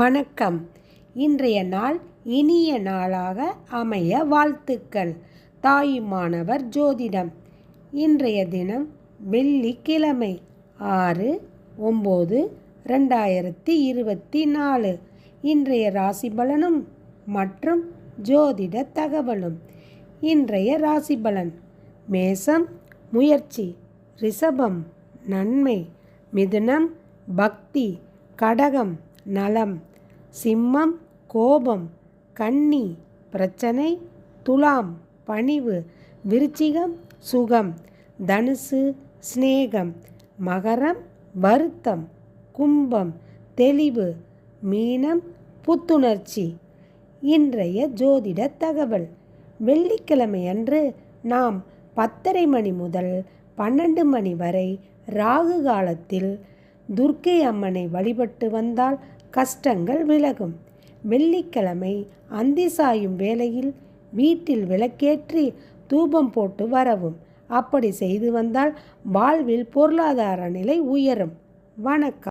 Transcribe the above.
வணக்கம். இன்றைய நாள் இனிய நாளாக அமைய வாழ்த்துக்கள். தாயுமானவர் ஜோதிடம். இன்றைய தினம் வெள்ளிக்கிழமை ஆறு ஒம்பது ரெண்டாயிரத்தி இருபத்தி நாலு. இன்றைய ராசி பலனும் மற்றும் ஜோதிட தகவலும். இன்றைய ராசி பலன் மேசம் முயற்சி ரிஷபம் நன்மை மிதுனம் பக்தி கடகம் நலம் சிம்மம் கோபம் கன்னி பிரச்சனை துலாம் பணிவு விருச்சிகம் சுகம் தனுசு சிநேகம் மகரம் வருத்தம் கும்பம் தெளிவு மீனம் புத்துணர்ச்சி. இன்றைய ஜோதிட தகவல். வெள்ளிக்கிழமை அன்று நாம் பத்தரை மணி முதல் பன்னெண்டு மணி வரை ராகு காலத்தில் துர்க்கை அம்மனை வழிபட்டு வந்தால் கஷ்டங்கள் விலகும். வெள்ளிக்கிழமை அந்தி சாயும் வேளையில் வீட்டில் விளக்கேற்றி தூபம் போட்டு வரவும். அப்படி செய்து வந்தால் வாழ்வில் பொருளாதார நிலை உயரும். வணக்கம்.